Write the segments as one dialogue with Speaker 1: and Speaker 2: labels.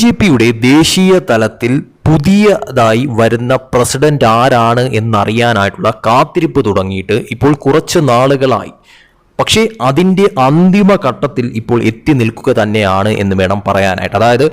Speaker 1: J പിയുടെ ദേശീയ തലത്തിൽ പുതിയതായി വരുന്ന പ്രസിഡന്റ് ആരാണ് എന്നറിയാനായിട്ടുള്ള കാത്തിരിപ്പ് തുടങ്ങിയിട്ട് ഇപ്പോൾ കുറച്ച് നാളുകളായി. പക്ഷേ അതിന്റെ അന്തിമ ഘട്ടത്തിൽ ഇപ്പോൾ എത്തി നിൽക്കുക തന്നെയാണ് എന്ന് വേണം പറയാനായിട്ട്. അതായത്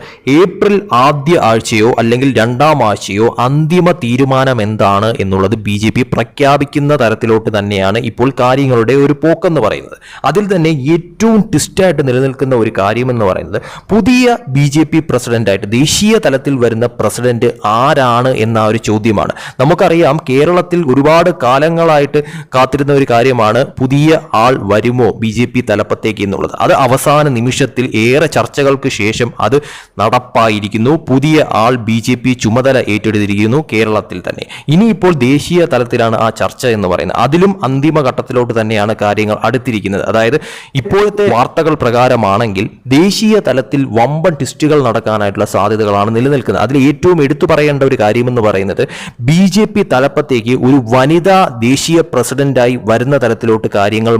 Speaker 1: ഏപ്രിൽ ആദ്യ ആഴ്ചയോ അല്ലെങ്കിൽ രണ്ടാം ആഴ്ചയോ അന്തിമ തീരുമാനം എന്താണ് എന്നുള്ളത് ബി ജെ പി പ്രഖ്യാപിക്കുന്ന തരത്തിലോട്ട് തന്നെയാണ് ഇപ്പോൾ കാര്യങ്ങളുടെ ഒരു പോക്കെന്ന് പറയുന്നത്. അതിൽ തന്നെ ഏറ്റവും ട്വിസ്റ്റായിട്ട് നിലനിൽക്കുന്ന ഒരു കാര്യമെന്ന് പറയുന്നത് പുതിയ ബി ജെ പി പ്രസിഡന്റായിട്ട് ദേശീയ തലത്തിൽ വരുന്ന പ്രസിഡന്റ് ആരാണ് എന്ന ഒരു ചോദ്യമാണ്. നമുക്കറിയാം കേരളത്തിൽ ഒരുപാട് കാലങ്ങളായിട്ട് കാത്തിരുന്ന ഒരു കാര്യമാണ് പുതിയ ആൾ വരുമോ ബി ജെ പി തലപ്പത്തേക്ക് എന്നുള്ളത്? അത് അവസാന നിമിഷത്തിൽ ഏറെ ചർച്ചകൾക്ക് ശേഷം അത് നടപ്പായിരിക്കുന്നു. പുതിയ ആൾ ബി ജെ പി ചുമതല ഏറ്റെടുത്തിരിക്കുന്നു കേരളത്തിൽ തന്നെ. ഇനിയിപ്പോൾ ദേശീയ തലത്തിലാണ് ആ ചർച്ച എന്ന് പറയുന്നത്. അതിലും അന്തിമഘട്ടത്തിലോട്ട് തന്നെയാണ് കാര്യങ്ങൾ അടുത്തിരിക്കുന്നത്. അതായത് ഇപ്പോഴത്തെ വാർത്തകൾ പ്രകാരമാണെങ്കിൽ ദേശീയ തലത്തിൽ വമ്പൻ ട്വിസ്റ്റുകൾ നടക്കാനായിട്ടുള്ള സാധ്യതകളാണ് നിലനിൽക്കുന്നത്. അതിൽ ഏറ്റവും എടുത്തു പറയേണ്ട ഒരു കാര്യമെന്ന് പറയുന്നത് ബി ജെ പി തലപ്പത്തേക്ക് ഒരു വനിതാ ദേശീയ പ്രസിഡന്റായി വരുന്ന തലത്തിലോട്ട് കാര്യങ്ങൾ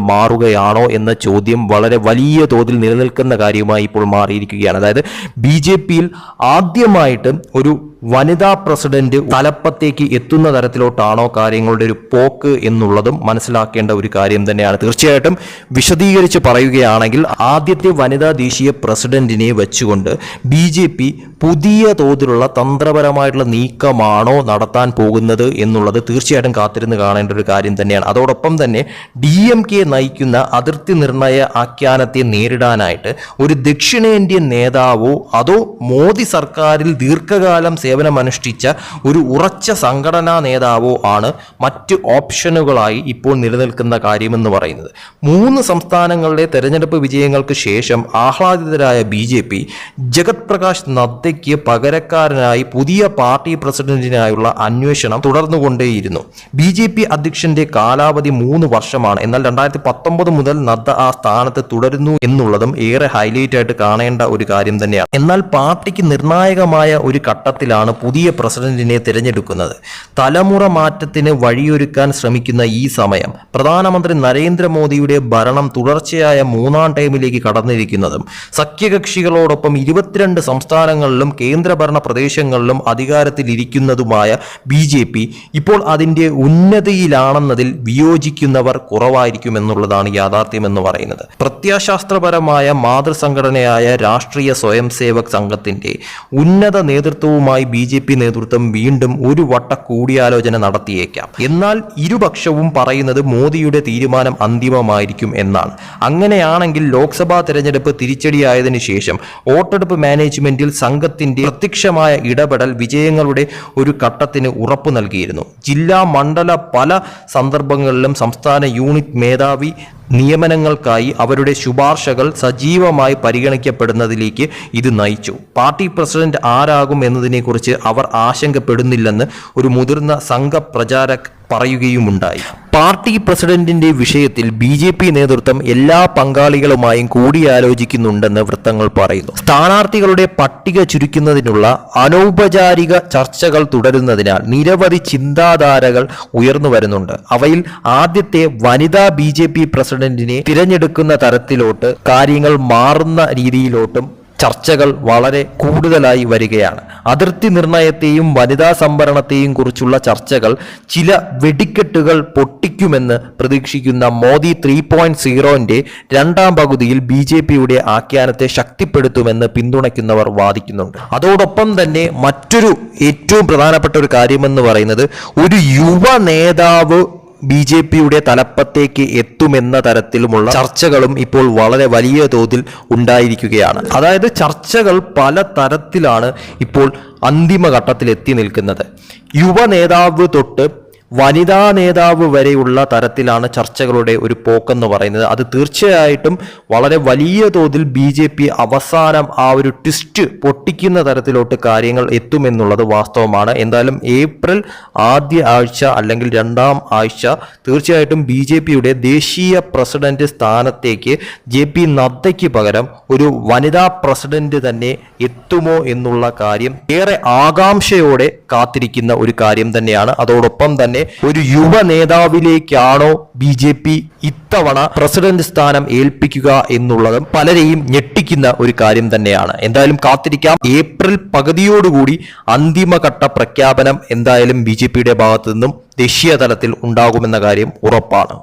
Speaker 1: മാറുകയാണോ എന്ന ചോദ്യം വളരെ വലിയ തോതിൽ നിലനിൽക്കുന്ന കാര്യമായി ഇപ്പോൾ മാറിയിരിക്കുകയാണ്. അതായത് ബി ജെ പിയിൽ ആദ്യമായിട്ട് ഒരു വനിതാ പ്രസിഡന്റ് തലപ്പത്തേക്ക് എത്തുന്ന തരത്തിലോട്ടാണോ കാര്യങ്ങളുടെ ഒരു പോക്ക് എന്നുള്ളതും മനസ്സിലാക്കേണ്ട ഒരു കാര്യം തന്നെയാണ്. തീർച്ചയായിട്ടും വിശദീകരിച്ച് പറയുകയാണെങ്കിൽ ആദ്യത്തെ വനിതാ ദേശീയ പ്രസിഡന്റിനെ വെച്ചുകൊണ്ട് ബി ജെ പി പുതിയ തോതിലുള്ള തന്ത്രപരമായിട്ടുള്ള നീക്കമാണോ നടത്താൻ പോകുന്നത് എന്നുള്ളത് തീർച്ചയായിട്ടും കാത്തിരുന്ന് കാണേണ്ട ഒരു കാര്യം തന്നെയാണ്. അതോടൊപ്പം തന്നെ ഡി എം കെ നയിക്കുന്ന അതിർത്തി നിർണയ ആഖ്യാനത്തെ നേരിടാനായിട്ട് ഒരു ദക്ഷിണേന്ത്യൻ നേതാവോ അതോ മോദി സർക്കാരിൽ ദീർഘകാലം സേവനമനുഷ്ഠിച്ച ഒരു ഉറച്ച സംഘടനാ നേതാവോ ആണ് മറ്റ് ഓപ്ഷനുകളായി ഇപ്പോൾ നിലനിൽക്കുന്ന കാര്യമെന്ന് പറയുന്നത്. മൂന്ന് സംസ്ഥാനങ്ങളിലെ തെരഞ്ഞെടുപ്പ് വിജയങ്ങൾക്ക് ശേഷം ആഹ്ലാദിതരായ B J P Jagat Prakash നദ്ദയ്ക്ക് പകരക്കാരനായി പുതിയ പാർട്ടി പ്രസിഡന്റിനായുള്ള അന്വേഷണം തുടർന്നുകൊണ്ടേയിരുന്നു. ബി ജെ പി അധ്യക്ഷന്റെ കാലാവധി മൂന്ന് വർഷമാണ്. എന്നാൽ രണ്ടായിരത്തി പത്തൊമ്പത് മുതൽ നദ്ദ ആ സ്ഥാനത്ത് തുടരുന്നു എന്നുള്ളതും ഏറെ ഹൈലൈറ്റ് ആയിട്ട് കാണേണ്ട ഒരു കാര്യം തന്നെയാണ്. എന്നാൽ പാർട്ടിക്ക് നിർണായകമായ ഒരു ഘട്ടത്തിലാണ് പുതിയ പ്രസിഡന്റിനെ തിരഞ്ഞെടുക്കുന്നത്. തലമുറ മാറ്റത്തിന് വഴിയൊരുക്കാൻ ശ്രമിക്കുന്ന ഈ സമയം പ്രധാനമന്ത്രി നരേന്ദ്രമോദിയുടെ ഭരണം തുടർച്ചയായ മൂന്നാം ടൈമിലേക്ക് കടന്നിരിക്കുന്നതും സഖ്യകക്ഷികളോടൊപ്പം ഇരുപത്തിരണ്ട് സംസ്ഥാനങ്ങളിലും കേന്ദ്രഭരണ പ്രദേശങ്ങളിലും അധികാരത്തിലിരിക്കുന്നതുമായ ബി ജെ പി ഇപ്പോൾ അതിന്റെ ഉന്നതിയിലാണെന്നതിൽ വിയോജിക്കുന്നവർ കുറവായിരിക്കുമെന്നുള്ളതാണ് യാഥാർത്ഥ്യമെന്ന് പറയുന്നത്. പ്രത്യാശാസ്ത്രപരമായ മാതൃസംഘടനയായ രാഷ്ട്രീയ സ്വയം സംഘത്തിന്റെ ഉന്നത നേതൃത്വവുമായി ബി ജെ പി നേതൃത്വം വീണ്ടും ഒരു വട്ട കൂടിയാലോചന നടത്തിയേക്കാം. എന്നാൽ ഇരുപക്ഷവും പറയുന്നത് മോദിയുടെ തീരുമാനം അന്തിമമായിരിക്കും എന്നാണ്. അങ്ങനെയാണെങ്കിൽ ലോക്സഭാ തെരഞ്ഞെടുപ്പ് തിരിച്ചടിയായതിനു ശേഷം വോട്ടെടുപ്പ് മാനേജ്മെന്റിൽ സംഘത്തിന്റെ പ്രത്യക്ഷമായ ഇടപെടൽ വിജയങ്ങളുടെ ഒരു ഘട്ടത്തിന് ഉറപ്പു നൽകിയിരുന്നു. ജില്ലാ മണ്ഡല പല സന്ദർഭങ്ങളിലും സംസ്ഥാന യൂണിറ്റ് മേധാവി നിയമനങ്ങൾക്കായി അവരുടെ ശുപാർശകൾ സജീവമായി പരിഗണിക്കപ്പെടുന്നതിലേക്ക് ഇത് നയിച്ചു. പാർട്ടി പ്രസിഡന്റ് ആരാകും എന്നതിനെക്കുറിച്ച് അവർ ആശങ്കപ്പെടുന്നില്ലെന്ന് ഒരു മുതിർന്ന സംഘപ്രചാരക് പറയുകയുമുണ്ടായി. പാർട്ടി പ്രസിഡന്റിന്റെ വിഷയത്തിൽ ബി ജെ പി നേതൃത്വം എല്ലാ പങ്കാളികളുമായും കൂടിയാലോചിക്കുന്നുണ്ടെന്ന് വൃത്തങ്ങൾ പറയുന്നു. സ്ഥാനാർത്ഥികളുടെ പട്ടിക ചുരുക്കുന്നതിനുള്ള അനൗപചാരിക ചർച്ചകൾ തുടരുന്നതിനാൽ നിരവധി ചിന്താധാരകൾ ഉയർന്നു വരുന്നുണ്ട്. അവയിൽ ആദ്യത്തെ വനിതാ ബി ജെ പി പ്രസിഡന്റിനെ തിരഞ്ഞെടുക്കുന്ന തരത്തിലോട്ട് കാര്യങ്ങൾ മാറുന്ന രീതിയിലോട്ടും ചർച്ചകൾ വളരെ കൂടുതലായി വരികയാണ്. അതിർത്തി നിർണയത്തെയും വനിതാ സംവരണത്തെയും കുറിച്ചുള്ള ചർച്ചകൾ ചില വെടിക്കെട്ടുകൾ പൊട്ടിക്കുമെന്ന് പ്രതീക്ഷിക്കുന്ന മോദി ത്രീ പോയിന്റ് സീറോന്റെ രണ്ടാം പകുതിയിൽ ബി ജെ പിയുടെ ആഖ്യാനത്തെ ശക്തിപ്പെടുത്തുമെന്ന് പിന്തുണയ്ക്കുന്നവർ വാദിക്കുന്നുണ്ട്. അതോടൊപ്പം തന്നെ മറ്റൊരു ഏറ്റവും പ്രധാനപ്പെട്ട ഒരു കാര്യമെന്ന് പറയുന്നത് ഒരു യുവ നേതാവ് ബി ജെ പിയുടെ തലപ്പത്തേക്ക് എത്തുമെന്ന തരത്തിലുമുള്ള ചർച്ചകളും ഇപ്പോൾ വളരെ വലിയ തോതിൽ ഉണ്ടായിരിക്കുകയാണ്. അതായത് ചർച്ചകൾ പല തരത്തിലാണ് ഇപ്പോൾ അന്തിമഘട്ടത്തിൽ എത്തി നിൽക്കുന്നത്. യുവ നേതാവ് തൊട്ട് വനിതാ നേതാവ് വരെയുള്ള തരത്തിലാണ് ചർച്ചകളുടെ ഒരു പോക്കെന്ന് പറയുന്നത്. അത് തീർച്ചയായിട്ടും വളരെ വലിയ തോതിൽ ബി ജെ പി അവസാനം ആ ഒരു ട്വിസ്റ്റ് പൊട്ടിക്കുന്ന തരത്തിലോട്ട് കാര്യങ്ങൾ എത്തുമെന്നുള്ളത് വാസ്തവമാണ്. എന്തായാലും ഏപ്രിൽ ആദ്യ ആഴ്ച അല്ലെങ്കിൽ രണ്ടാം ആഴ്ച തീർച്ചയായിട്ടും ബി ജെ പിയുടെ ദേശീയ പ്രസിഡന്റ് സ്ഥാനത്തേക്ക് ജെ പി നദ്ദയ്ക്ക് പകരം ഒരു വനിതാ പ്രസിഡന്റ് തന്നെ എത്തുമോ എന്നുള്ള കാര്യം ഏറെ ആകാംക്ഷയോടെ കാത്തിരിക്കുന്ന ഒരു കാര്യം തന്നെയാണ്. അതോടൊപ്പം തന്നെ തന്നെ ഒരു യുവ നേതാവിലേക്കാണോ ബി ജെ പി ഇത്തവണ പ്രസിഡന്റ് സ്ഥാനം ഏൽപ്പിക്കുക എന്നുള്ളതും പലരെയും ഞെട്ടിക്കുന്ന ഒരു കാര്യം തന്നെയാണ്. എന്തായാലും കാത്തിരിക്കാം. ഏപ്രിൽ പകുതിയോടുകൂടി അന്തിമഘട്ട പ്രഖ്യാപനം എന്തായാലും ബി ജെ പിയുടെ ഭാഗത്തു നിന്നും ദേശീയ തലത്തിൽ ഉണ്ടാകുമെന്ന കാര്യം ഉറപ്പാണ്.